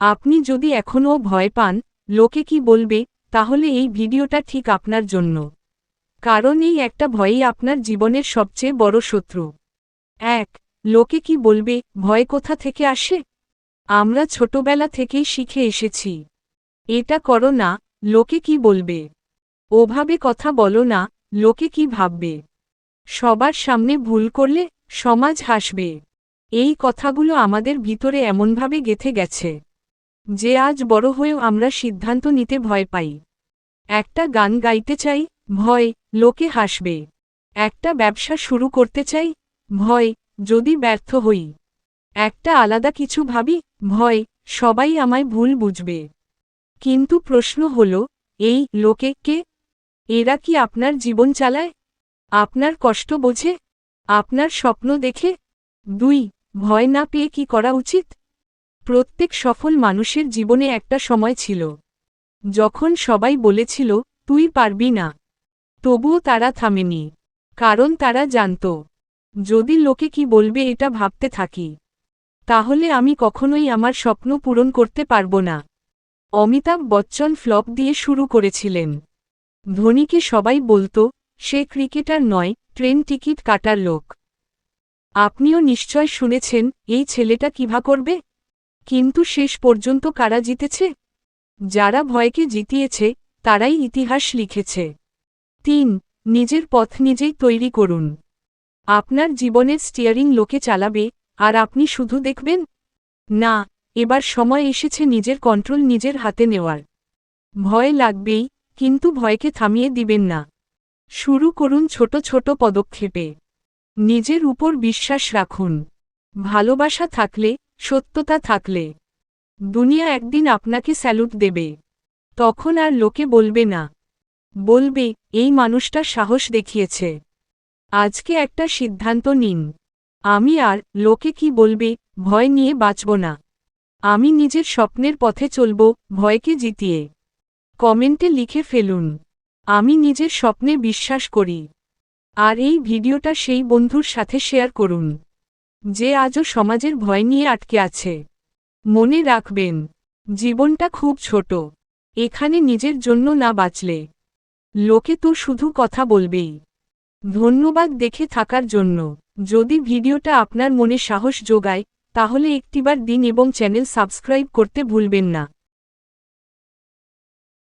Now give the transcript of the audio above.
আপনি যদি এখনও ভয় পান, লোকে কি বলবে, তাহলে এই ভিডিওটা ঠিক আপনার জন্য। কারণ এই একটা ভয়ই আপনার জীবনের সবচেয়ে বড় শত্রু। এক, লোকে কি বলবে, ভয় কোথা থেকে আসে? আমরা ছোটবেলা থেকেই শিখে এসেছি। এটা করো না, লোকে কি বলবে? ওভাবে কথা বলো না, লোকে কি ভাববে? সবার সামনে ভুল করলে, সমাজ হাসবে। এই কথাগুলো আমাদের ভিতরে এমনভাবে গেথে গেছে। যে আজ বড় হয়েও আমরা সিদ্ধান্ত নিতে ভয় পাই। একটা গান গাইতে চাই, ভয়, লোকে হাসবে। একটা ব্যবসা শুরু করতে চাই, ভয়, যদি ব্যর্থ হই। একটা আলাদা কিছু ভাবি, ভয়, সবাই আমায় ভুল বুঝবে। কিন্তু প্রশ্ন হল, এই লোকে কে? এরা কি আপনার জীবন চালায়? আপনার কষ্ট বোঝে? আপনার স্বপ্ন দেখে? দুই, ভয় না পেয়ে কি করা উচিত? প্রত্যেক সফল মানুষের জীবনে একটা সময় ছিল। যখন সবাই বলেছিল, তুই পারবি না। তবুও তারা থামেনি, কারণ তারা জানত, যদি লোকে কি বলবে এটা ভাবতে থাকি, তাহলে আমি কখনোই আমার স্বপ্ন পূরণ করতে পারব না। অমিতাভ বচ্চন ফ্লপ দিয়ে শুরু করেছিলেন। ধোনিকে সবাই বলতো, সে ক্রিকেটার নয়, ট্রেন টিকিট কাটার লোক। আপনিও নিশ্চয় শুনেছেন, এই ছেলেটা কিভা করবে? কিন্তু শেষ পর্যন্ত কারা জিতেছে? যারা ভয়কে জিতিয়েছে, তারাই ইতিহাস লিখেছে। তিন, নিজের পথ নিজেই তৈরি করুন। আপনার জীবনের স্টিয়ারিং লোকে চালাবে, আর আপনি শুধু দেখবেন? না, এবার সময় এসেছে নিজের কন্ট্রোল নিজের হাতে নেওয়ার। ভয় লাগবেই, কিন্তু ভয়কে থামিয়ে দিবেন না। শুরু করুন ছোট ছোট পদক্ষেপে। নিজের উপর বিশ্বাস রাখুন। ভালোবাসা থাকলে সত্যতা থাকলে। দুনিয়া একদিন আপনাকে স্যালুট দেবে। তখন আর লোকে বলবে না। বলবে, এই মানুষটা সাহস দেখিয়েছে। আজকে একটা সিদ্ধান্ত নিন। আমি আর লোকে কি বলবে, ভয় নিয়ে বাঁচব না। আমি নিজের স্বপ্নের পথে চলব, ভয়কে জিতিয়ে। কমেন্টে লিখে ফেলুন, আমি নিজের স্বপ্নে বিশ্বাস করি। আর এই ভিডিওটা সেই বন্ধুর সাথে শেয়ার করুন। যে আজও সমাজের ভয় নিয়ে আটকে আছে। মনে রাখবেন, জীবনটা খুব ছোট। এখানে নিজের জন্য না বাঁচলে। লোকে তো শুধু কথা বলবেই। ধন্যবাদ দেখে থাকার জন্য। যদি ভিডিওটা আপনার মনে সাহস যোগায়, তাহলে একটিবার দিন এবং চ্যানেল সাবস্ক্রাইব করতে ভুলবেন না।